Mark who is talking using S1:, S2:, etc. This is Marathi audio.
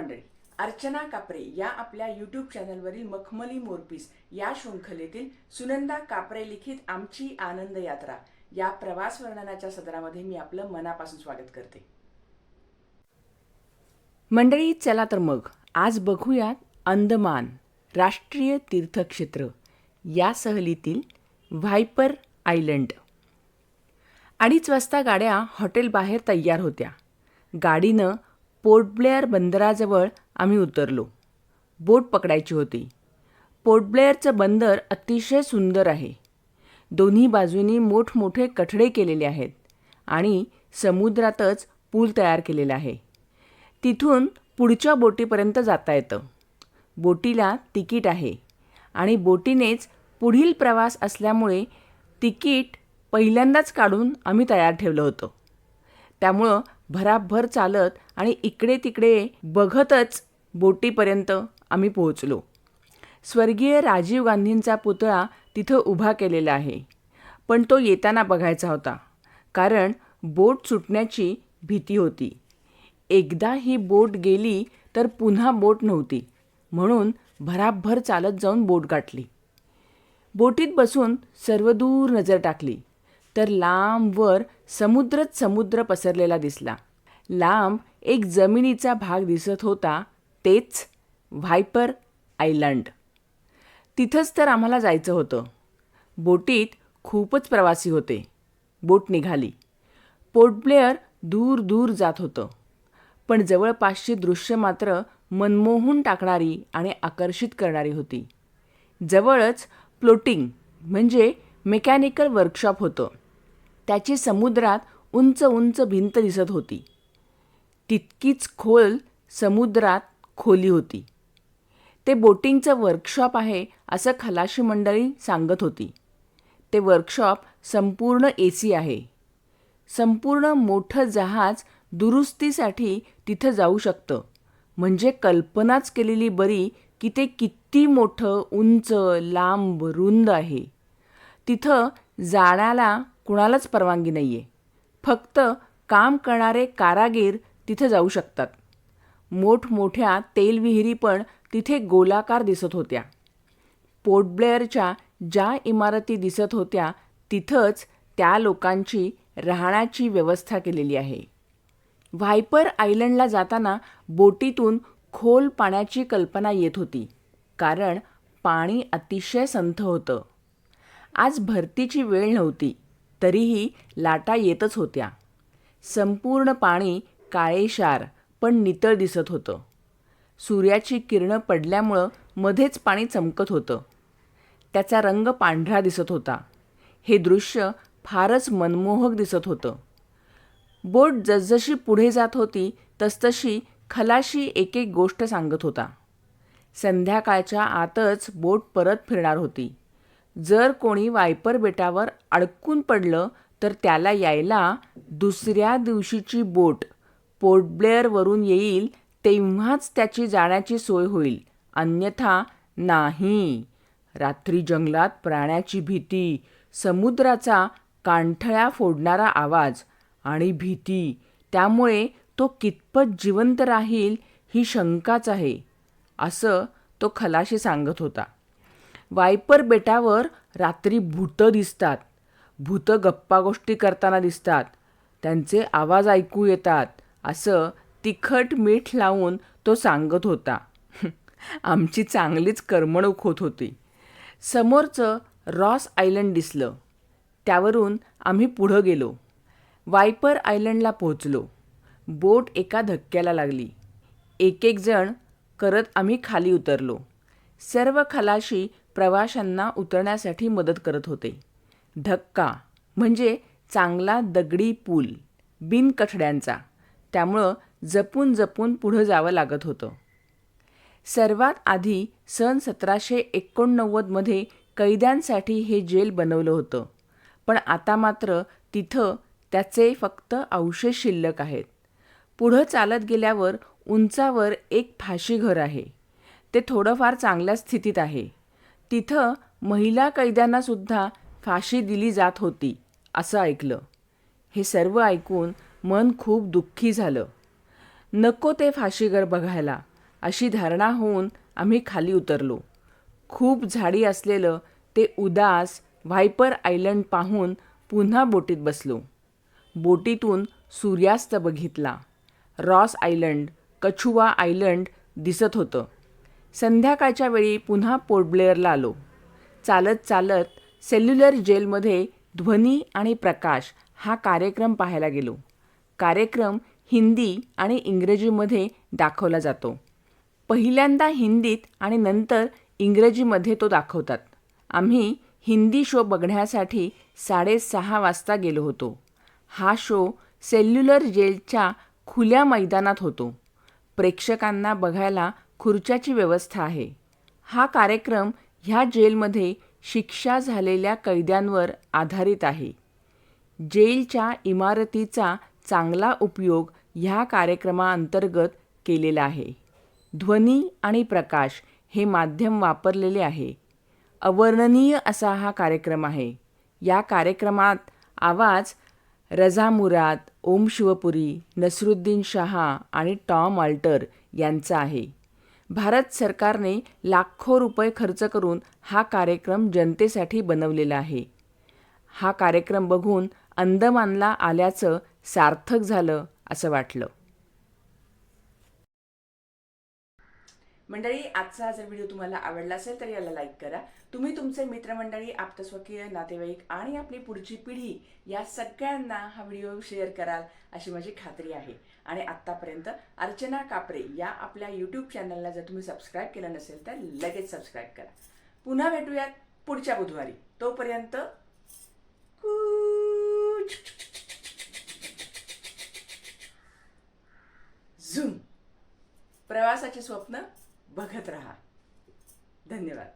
S1: मंडळी अर्चना कापरे या आपल्या यूट्यूब चॅनलवरील मखमली मोरपीस या शृंखलेतील सुनंदा कापरे लिखित आमची आनंद यात्रा या प्रवास वर्णनाच्या सदरामध्ये मी आपलं मनापासून स्वागत करते. मंडळी चला तर मग आज बघूयात अंदमान राष्ट्रीय तीर्थक्षेत्र या सहलीतील व्हायपर आयलंड. अडीच वाजता गाड्या हॉटेलबाहेर तयार होत्या. गाडीनं पोर्ट ब्लेअर बंदराजवळ आम्ही उतरलो. बोट पकडायची होती. पोर्ट ब्लेअरचं बंदर अतिशय सुंदर आहे. दोन्ही बाजूनी मोठमोठे कठडे केलेले आहेत आणि समुद्रातच पूल तयार केलेला आहे. तिथून पुढच्या बोटीपर्यंत जाता येतं. बोटीला तिकीट आहे आणि बोटीनेच पुढील प्रवास असल्यामुळे तिकीट पहिल्यांदाच काढून आम्ही तयार ठेवलं होतं. त्यामुळं भराभर चालत आणि इकडे तिकडे बघतच बोटीपर्यंत आम्ही पोहोचलो. स्वर्गीय राजीव गांधींचा पुतळा तिथं उभा केलेला आहे. पण तो येताना बघायचा होता कारण बोट सुटण्याची भीती होती. एकदा ही बोट गेली तर पुन्हा बोट नव्हती म्हणून भराभर चालत जाऊन बोट गाठली. बोटीत बसून सर्वदूर नजर टाकली. तर लांबवर समुद्रच समुद्र पसरलेला दिसला. लांब एक जमिनीचा भाग दिसत होता तेच व्हायपर आयलंड. तिथंच तर आम्हाला जायचं होतं. बोटीत खूपच प्रवासी होते. बोट निघाली. पोर्ट ब्लेअर दूर दूर जात होतं. पण जवळपासची दृश्य मात्र मनमोहून टाकणारी आणि आकर्षित करणारी होती. जवळच प्लोटिंग म्हणजे मेकॅनिकल वर्कशॉप होतं. त्याची समुद्रात उंच उंच भिंत दिसत होती. तितकीच खोल समुद्रात खोली होती. ते बोटिंगचं वर्कशॉप आहे असं खलाशी मंडळी सांगत होती. ते वर्कशॉप संपूर्ण ए सी आहे. संपूर्ण मोठं जहाज दुरुस्तीसाठी तिथं जाऊ शकतं. म्हणजे कल्पनाच केलेली बरी की ते किती मोठं उंच लांब रुंद आहे. तिथं जाण्याला कुणालाच परवानगी नाही आहे फक्त काम करणारे कारागीर तिथं जाऊ शकतात. मोठमोठ्या तेलविहिरी पण तिथे गोलाकार दिसत होत्या. पोर्ट ब्लेअरच्या ज्या इमारती दिसत होत्या तिथंच त्या लोकांची राहण्याची व्यवस्था केलेली आहे. व्हायपर आयलंडला जाताना बोटीतून खोल पाण्याची कल्पना येत होती कारण पाणी अतिशय संथ होतं. आज भरतीची वेळ नव्हती. तरीही लाटा येतच होत्या. संपूर्ण पाणी काळेशार पण नितळ दिसत होतं. सूर्याची किरणं पडल्यामुळं मध्येच पाणी चमकत होतं. त्याचा रंग पांढरा दिसत होता. हे दृश्य फारच मनमोहक दिसत होतं. बोट जसजशी पुढे जात होती तसतशी खलाशी एक एक गोष्ट सांगत होता. संध्याकाळच्या आतच बोट परत फिरणार होती. जर कोणी वायपर बेटावर अडकून पडलं तर त्याला यायला दुसऱ्या दिवशीची बोट पोर्ट ब्लेअरवरून येईल तेव्हाच त्याची जाण्याची सोय होईल. अन्यथा नाही. रात्री जंगलात प्राण्याची भीती समुद्राचा कांठळ्या फोडणारा आवाज आणि भीती त्यामुळे तो कितपत जिवंत राहील ही शंकाच आहे असं तो खलाशी सांगत होता. वायपर बेटावर रात्री भूतं दिसतात. भूतं गप्पा गोष्टी करताना दिसतात. त्यांचे आवाज ऐकू येतात. असं तिखट मीठ लावून तो सांगत होता. आमची चांगलीच करमणूक होत होती. समोरचं रॉस आयलंड दिसलं. त्यावरून आम्ही पुढं गेलो. वायपर आयलंडला पोहोचलो. बोट एका धक्क्याला लागली. एक एक जण करत आम्ही खाली उतरलो. सर्व खलाशी प्रवाशांना उतरण्यासाठी मदत करत होते. धक्का म्हणजे चांगला दगडी पूल बिनकठड्यांचा त्यामुळं जपून जपून पुढं जावं लागत होतं. सर्वात आधी सन सतराशे एकोणनव्वदमध्ये कैद्यांसाठी हे जेल बनवलं होतं. पण आता मात्र तिथं त्याचे फक्त अवशेष शिल्लक आहेत. पुढं चालत गेल्यावर उंचावर एक फाशीघर आहे. ते थोडंफार चांगल्या स्थितीत आहे. तिथं महिला कैद्यांनासुद्धा फाशी दिली जात होती असं ऐकलं. हे सर्व ऐकून मन खूप दुःखी झालं. नको ते फाशीघर बघायला अशी धारणा होऊन आम्ही खाली उतरलो. खूप झाडी असलेलं ते उदास व्हायपर आयलंड पाहून पुन्हा बोटीत बसलो. बोटीतून सूर्यास्त बघितला. रॉस आयलंड कछुवा आयलंड दिसत होतं. संध्याकाळच्या वेळी पुन्हा पोर्ट ब्लेअरला आलो. चालत चालत सेल्युलर जेलमध्ये ध्वनी आणि प्रकाश हा कार्यक्रम पाहायला गेलो. कार्यक्रम हिंदी आणि इंग्रजीमध्ये दाखवला जातो. पहिल्यांदा हिंदीत आणि नंतर इंग्रजीमध्ये तो दाखवतात. आम्ही हिंदी शो बघण्यासाठी साडेसहा वाजता गेलो होतो. हा शो सेल्युलर जेलच्या खुल्या मैदानात होतो. प्रेक्षकांना बघायला खुर्च्याची व्यवस्था आहे. हा कार्यक्रम ह्या जेलमध्ये शिक्षा झालेल्या कैद्यांवर आधारित आहे. जेलच्या इमारतीचा चांगला उपयोग ह्या कार्यक्रमाअंतर्गत केलेला आहे. ध्वनी आणि प्रकाश हे माध्यम वापरलेले आहे. अवर्णनीय असा हा कार्यक्रम आहे. या कार्यक्रमात आवाज रजा मुराद ओम शिवपुरी नसरुद्दीन शहा आणि टॉम आल्टर यांचा आहे. भारत सरकारने लाखो रुपये खर्च करून हा कार्यक्रम जनतेसाठी बनवलेला आहे. हा कार्यक्रम बघून अंदमानला आल्याचं सार्थक झालं असं वाटलं. मंडळी आजचा जर व्हिडिओ तुम्हाला आवडला असेल तर याला लाईक करा. तुम्ही तुमचे मित्रमंडळी आप्तस्वकीय नातेवाईक आणि आपली पुढची पिढी या सगळ्यांना हा व्हिडिओ शेअर कराल अशी माझी खात्री आहे. आणि आत्तापर्यंत अर्चना कापरे या आपल्या यूट्यूब चॅनलला जर तुम्ही सबस्क्राईब केलं नसेल तर लगेच सबस्क्राईब करा. पुन्हा भेटूयात पुढच्या बुधवारी. तोपर्यंत झूम. प्रवासाचे स्वप्न बघत राहा. धन्यवाद.